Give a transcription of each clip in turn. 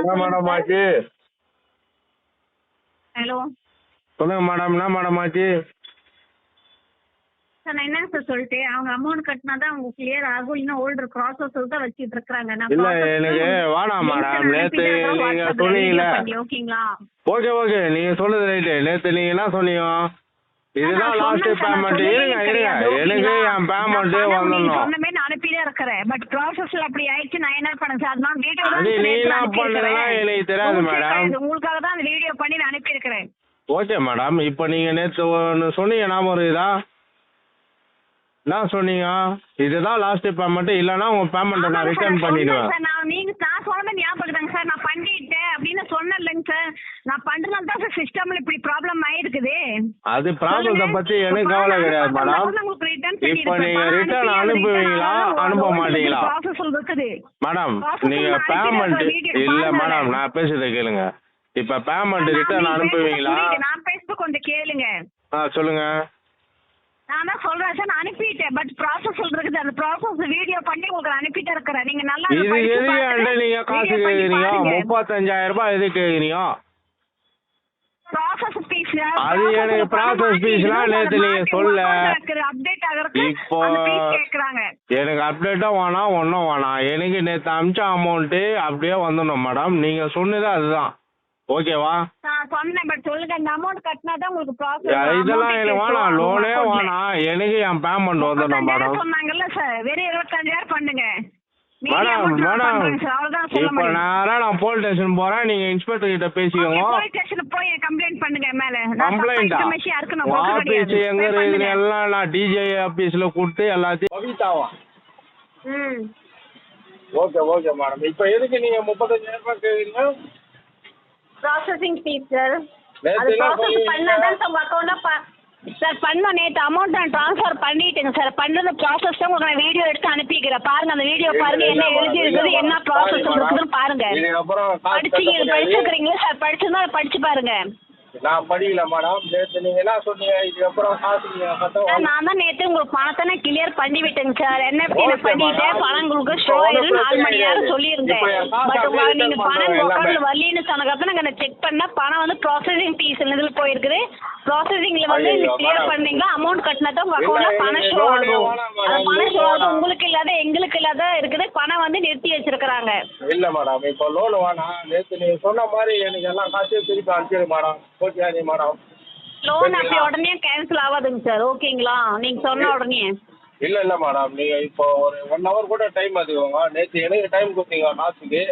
என்ன மேடம் ஆச்சு. ஹலோ. சொல்லுங்க மேடம் என்ன மேடம் ஆச்சு? சார் நான் என்னங்க சார் சொல்லிட்டு அவங்க அமௌண்ட் கட்டினா தான் அவங்க கிளியர் ஆகும். இன்னும் ஓல்டர் ப்ராசஸ் தான் வச்சிட்டு இருக்காங்க இல்ல எனக்கு வேணாம் மேடம் நேத்து நீங்க ஓகேங்களா ஓகே ஓகே நீங்க சொல்றது ரைட்டு நேத்து நீங்க என்ன சொன்னீங்க? இதுதான் நான் லாஸ்ட் நான் பேமெண்ட் இருங்க இருங்க. எனக்கு? என் பேமெண்ட் நான் பணம் நீங்க வந்துடணும் சொன்ன மாதிரி நான் இருக்கிறேன். பட் ப்ராசஸ்ல அப்படி ஆயிடுச்சு. நான் என்ன பண்ணேன் சார்? அதனால வீடியோ அது நீ என்ன பண்ணுறதுனா எனக்கு தெரியாது மேடம் உங்களுக்காக தான் அந்த வீடியோ பண்ணி நான் அனுப்பி இருக்கிறேன். ஓகே மேடம் இப்போ நீங்க நேத்து சொன்னீங்க ஞாபகம் இருக்குதா? என்ன சொன்னீங்க? இதுதான் லாஸ்ட் பேமெண்ட் இல்லைன்னா உங்க பேமெண்ட்டை நான் ரிட்டர்ன் பண்ணிடுவேன். சார். நான் நீங்க நான் சொன்னது ஞாபகம் சார்? நான் பண்ணிட்டேன் அப்படின்னு சொன்னேன்லங்க சார். நான் பண்றதுனால தான் சார் சிஸ்டம்ல இப்படி ப்ராப்ளம் அது ப்ராப்ளத்தை பத்தி எனக்கு கவலை கிடையாது மேடம் இப்போ நீங்க ரிட்டர்ன் அனுப்புவீங்களா? அனுப்ப மாட்டீங்களா? ப்ராசஸ் மேடம் நீங்க பேமெண்ட். இல்ல. மேடம் நான் பேசுறதை கேளுங்க. இப்ப பேமெண்ட் ரிட்டர்ன் அனுப்புவீங்களா. நான் பேசுறது கொஞ்சம் கேளுங்க. ஆ சொல்லுங்க. நான் தான் சொல்றேன் சார். நான் அனுப்பிட்டேன். பட் ப்ராசஸ் இருக்குது. அந்த ப்ராசஸ் வீடியோ பண்ணி உங்களுக்கு அனுப்பிட்டு இருக்கிறேன். நீங்க நல்லா இது எதுக்கு நீங்க காசு கேக்குறீங்க. முப்பத்தஞ்சாயிரம் ரூபாய் எதுக்கு கேக்குறீங்க? Fees, அது எனக்கு எல்லாம் இன்னும் நேத்து நீங்க சொல்ல. ஆகுறதுக்கு இப்போ. எனக்கு அப்டேட்டும் வேணாம் ஒன்றும் வேணாம். எனக்கு நேற்று அமிச்ச அமௌண்ட்டு அப்படியே வந்துடணும் மேடம் நீங்க சொன்னது அதுதான். ஓகேவா சொன்னேன் சொல்லுங்க. இந்த amount கட்டினாதான் உங்களுக்கு process இதெல்லாம் எனக்கு வேணாம். லோனே. வேணாம். எனக்கு என் பேமெண்ட் வந்துடணும் மேடம் சொன்னாங்கல்ல சார் வெறும் இருபத்தஞ்சாயிரம் பண்ணுங்க. மீதி மேடம் மேடம் இப்போ நான் போலீஸ் ஸ்டேஷன் போறேன். நீங்க இன்ஸ்பெக்டர் கிட்ட பேசிக்கோங்க. போலீஸ் போய் கம்ப்ளைண்ட் கம்ப்ளைண்டா ஆபீஸ். எங்க இருக்குது. எல்லாம் நான் டிஜே ஆபீஸ்ல கொடுத்து எல்லாத்தையும் கவிதாவா ம். ஓகே ஓகே மேடம் இப்போ எதுக்கு நீங்க முப்பத்தஞ்சாயிரம் ரூபாய் கேக்குறீங்க? ப்ராசஸிங் ஃபீஸ் சார் அது ப்ராசஸ்? பண்ணாதான் சார் உங்கள் அக்கௌண்ட்டில் சார் பண்ணோம். நேற்று அமௌண்ட் நான் ட்ரான்ஸ்ஃபர் பண்ணிட்டேங்க சார் பண்ணுறது ப்ராசஸ் உங்களுக்கு நான் வீடியோ எடுத்து அனுப்பிக்கிறேன். பாருங்க அந்த வீடியோ பாருங்க. என்ன எழுதி இருக்குது என்ன ப்ராசஸ் இருக்குதுன்னு பாருங்க. முடியாது. படிச்சிருக்கிறீங்களா? சார் படிச்சிருந்தா அதை படிச்சு பாருங்க. நான் படிக்கல மேடம் நேற்று நீங்க என்ன சொன்னீங்க? இதுக்கப்புறம் சார். நான் தான் நேற்று உங்களுக்கு பணத்தை நான் கிளியர் பண்ணி விட்டேங்க சார் என்எஃப்டி Okay, நான் பண்ணிட்டேன். பணம் உங்களுக்கு ஷோ நாலு மணி நேரம். சொல்லியிருந்தேன். பட் நீங்க பணம் வரலன்னு சொன்னதுக்கப்புறம் நாங்கள் செக் பண்ணா பணம் வந்து ப்ராசஸிங் ஃபீஸ் இதில் போயிருக்குது. ப்ராசஸிங்ல வந்து ஐயோ, கிளியர். பண்ணீங்களா? அமௌண்ட் கட்டினா தான் உங்க அக்கௌண்ட்ல பணம் ஷோ ஆகும். அந்த. பணம் ஷோ வேணாம். உங்களுக்கு இல்லாத எங்களுக்கு இல்லாத இருக்குது. பணம் வந்து நிறுத்தி வச்சிருக்கிறாங்க. இல்ல மேடம் இப்போ லோன் வேணாம் நேற்று நீங்க சொன்ன மாதிரி எனக்கு எல்லாம் காசையும் திருப்பி அனுப்பிடு மேடம் ஓகே நீ மேடம் லோன் அப்படி உடனே கேன்சல் ஆகாதுங்க சார் ஓகேங்களா? நீங்க சொன்ன உடனே. இல்ல இல்ல மேடம் நீங்க இப்போ ஒரு ஒன் ஹவர் கூட டைம் எடுத்துக்கோங்க நேற்று எனக்கு டைம் கொடுத்தீங்க காசுக்கு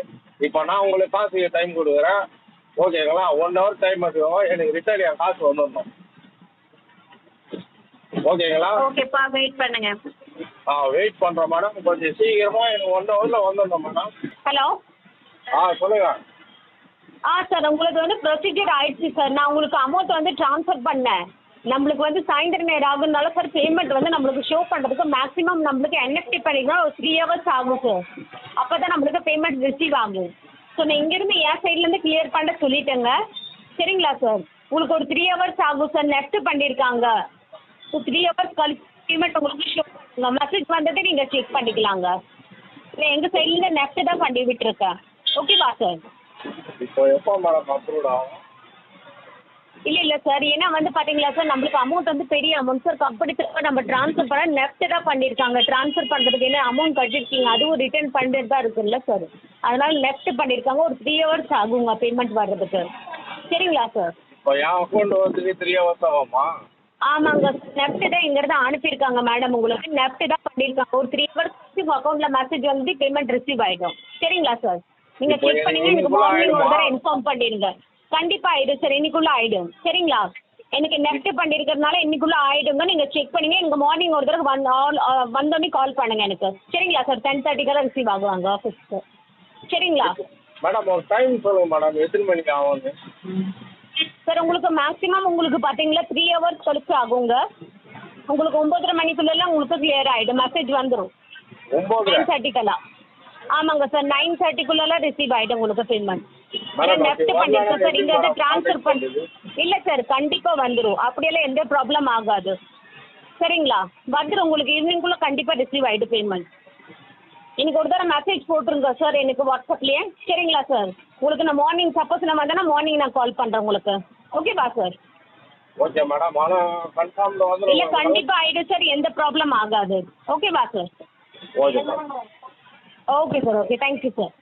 இப்போ நான் உங்களுக்கு காசுக்கு டைம் கொடுக்குறேன். ஓகேங்களா ஒன் ஹவர் டைம் எடுத்துக்கோங்க எனக்கு ரிட்டர்ன் என் காசு வந்துடணும். ஓகேங்களா ஓகேப்பா வெயிட் பண்ணுங்க. ஆ வெயிட் பண்றேன் மேடம் கொஞ்சம் சீக்கிரமா எனக்கு ஒன் ஹவர்ல வந்துடணும் மேடம் ஹலோ ஆ சொல்லுங்க. ஆ சார் உங்களுக்கு வந்து ப்ரொசீஜர் ஆயிடுச்சு சார் நான் உங்களுக்கு அமௌண்ட் வந்து ட்ரான்ஸ்ஃபர் பண்ணேன். நம்மளுக்கு வந்து சாயந்தரம் நேரம் ஆகுனால சார் பேமெண்ட் வந்து நம்மளுக்கு ஷோ பண்ணுறதுக்கு மேக்ஸிமம் நம்மளுக்கு என்எஃப்டி பண்ணிங்கன்னா ஒரு த்ரீ ஹவர்ஸ் ஆகும் சார் அப்போ தான் நம்மளுக்கு பேமெண்ட் ரிசீவ் ஆகும். ஸோ நான் இங்கேருந்து என் சைட்லேருந்து கிளியர் பண்ண சொல்லிட்டேங்க. சரிங்களா சார் உங்களுக்கு ஒரு த்ரீ ஹவர்ஸ் ஆகும் சார் நெஃப்ட் பண்ணியிருக்காங்க ஸோ த்ரீ ஹவர்ஸ் கழிச்சு பேமெண்ட் உங்களுக்கு ஷோ பண்ணுங்க. மெசேஜ் வந்ததை நீங்கள் செக் பண்ணிக்கலாங்க. இல்லை எங்கள் சைட்லேருந்து நெஃப்ட் தான் பண்ணி விட்டுருக்கேன். ஓகேவா சார் இப்போ எப்போ மேடம் அப்ரூவ்ட் ஆகும்? இல்ல இல்ல சார் ஏன்னா வந்து பாத்தீங்களா சார் நம்மளுக்கு அமௌண்ட் வந்து பெரிய அமௌண்ட் சார் கம்பெனி திரும்ப நம்ம ட்ரான்ஸ்ஃபர் பண்ண நெஃப்ட் தான் பண்ணிருக்காங்க. ட்ரான்ஸ்ஃபர் பண்றதுக்கு என்ன அமௌண்ட் கட்டிருக்கீங்க? அதுவும் ரிட்டர்ன் பண்ணிட்டு தான் இருக்குல்ல சார் அதனால நெஃப்ட் பண்ணிருக்காங்க. ஒரு த்ரீ ஹவர்ஸ் ஆகுங்க பேமெண்ட் வர்றதுக்கு. சரிங்களா சார் இப்போ என் அக்கௌண்ட் வந்து த்ரீ ஹவர்ஸ் ஆகுமா? ஆமாங்க நெஃப்ட் தான் இங்கிருந்து அனுப்பியிருக்காங்க மேடம் உங்களுக்கு. நெஃப்ட் தான் பண்ணிருக்காங்க. ஒரு த்ரீ ஹவர்ஸ் அக்கௌண்ட்ல மெசேஜ் வந்து பேமெண்ட் ரிசீவ் ஆயிடும். சரிங்களா சார் நீங்க செக் பண்ணீங்க எனக்கு மார்னிங் ஒரு? தடவை இன்ஃபார்ம் பண்ணிடுங்க கண்டிப்பா ஆயிடும் சார். இன்னைக்குள்ள ஆயிடும். சரிங்களா? எனக்கு நெஃப்ட் பண்ணிருக்கிறதுனால இன்னைக்குள்ள ஆயிடுங்க. நீங்க செக் பண்ணீங்க. எனக்கு மார்னிங் ஒரு தடவை வந்து ஆல் வந்தோடனே கால் பண்ணுங்க எனக்கு. சரிங்களா சார் டென் தேர்ட்டிக்கெல்லாம் ரிசீவ் ஆகுவாங்க ஆஃபீஸ்க்கு சரிங்களா? மேடம் ஒரு டைம் சொல்லுங்க மேடம் எத்தனை மணிக்கு ஆகும்னு? சார் உங்களுக்கு மேக்ஸிமம் உங்களுக்கு பார்த்தீங்களா த்ரீ ஹவர்ஸ் கழிச்சு ஆகுங்க. உங்களுக்கு ஒம்பதரை மணிக்குள்ளெல்லாம் உங்களுக்கு கிளியர் ஆகிடும் மெசேஜ் வந்துடும் நைன் தேர்ட்டிக்கெல்லாம் ஆமாங்க சார் நைன் தேர்ட்டிக்குள்ளெல்லாம் ரிசீவ் ஆகிடும் உங்களுக்கு பேமெண்ட் Okay, பண்ணிருக்கேன் one சார் இங்கே வந்து எப்படி ட்ரான்ஸ்ஃபர் பண்ணி இல்லை சார் கண்டிப்பாக வந்துடும் அப்படியெல்லாம் எந்த ப்ராப்ளம் ஆகாது. சரிங்களா? வந்துடும் உங்களுக்கு ஈவினிங்குள்ளே கண்டிப்பாக ரிசீவ் ஆகிடும் பேமெண்ட் எனக்கு ஒரு தடவை மெசேஜ் போட்டுருங்க சார் எனக்கு வாட்ஸ்அப்லேயே சரிங்களா சார் உங்களுக்கு நான் மார்னிங் சப்போஸ் நான் வந்தேன்னா மார்னிங் நான் கால் பண்ணுறேன் உங்களுக்கு. ஓகேவா சார் ஓகே மேடம் ஆனால் கன்ஃபார்ம் இல்லை வந்துடும் கண்டிப்பாக ஆகிடும் சார் எந்த ப்ராப்ளம் ஆகாது. ஓகேவா sir okay okay sir okay thank you sir